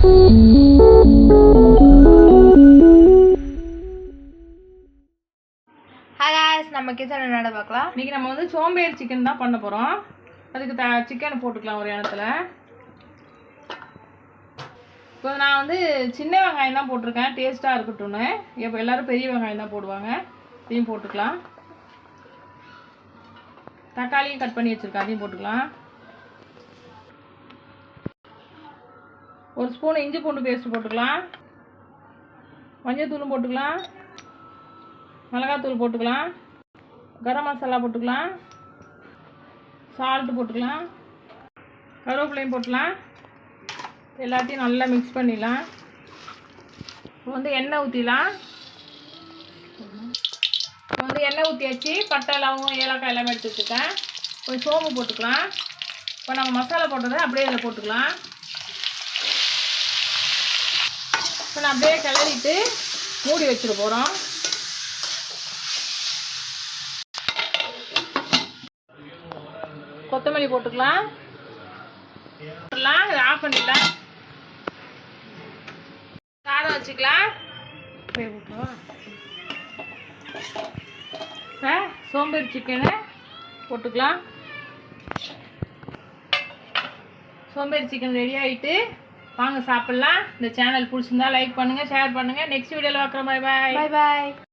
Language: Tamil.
நம்ம கிச்சன் என்னடா பார்க்கலாம். இன்றைக்கி நம்ம வந்து சோம்பேறி சிக்கன் தான் பண்ண போகிறோம் அதுக்கு த சிக்கன் போட்டுக்கலாம் ஒரு இடத்துல. இப்போ நான் வந்து சின்ன வெங்காயம் தான் போட்டிருக்கேன். டேஸ்ட்டாக இருக்கட்டும்னு. இப்போ எல்லோரும் பெரிய வெங்காயம் தான் போடுவாங்க. இதையும் போட்டுக்கலாம். தக்காளியும் கட் பண்ணி வச்சுருக்கேன். அதையும் போட்டுக்கலாம். ஒரு ஸ்பூன் இஞ்சி பூண்டு பேஸ்ட் போட்டுக்கலாம். மஞ்சத்தூளும் போட்டுக்கலாம். மிளகாத்தூள் போட்டுக்கலாம். கரம் மசாலா போட்டுக்கலாம். சால்ட்டு போட்டுக்கலாம். கருவேப்பிலையும் போட்டுக்கலாம். எல்லாத்தையும் நல்லா மிக்ஸ் பண்ணிடலாம். இப்போ வந்து எண்ணெய் ஊற்றிடலாம் இப்போ வந்து எண்ணெய் ஊற்றியாச்சு பட்டை லவங்கம் ஏலக்காய் எல்லாமே எடுத்து வச்சுருக்கேன். கொஞ்சம் சோம்பு போட்டுக்கலாம். இப்போ நம்ம மசாலா போட்டதை அப்படியே இதில் போட்டுக்கலாம். இப்போ நான் அப்படியே கிளறிட்டு மூடி வச்சிட போகிறோம் கொத்தமல்லி போட்டுக்கலாம். போட்டுக்கலாம் இதை ஆஃப் பண்ணிடலாம் சாதம் வச்சுக்கலாம். இப்போ சோம்பேறி சிக்கனு போட்டுக்கலாம். சோம்பேறி சிக்கன் ரெடி ஆகிட்டு வாங்க சாப்பிட்லாம். இந்த சேனல் பிடிச்சிருந்தா லைக் பண்ணுங்கள் ஷேர் பண்ணுங்கள் நெக்ஸ்ட் வீடியோவில் பார்க்குறோம் பாய் பாய் பாய் பாய்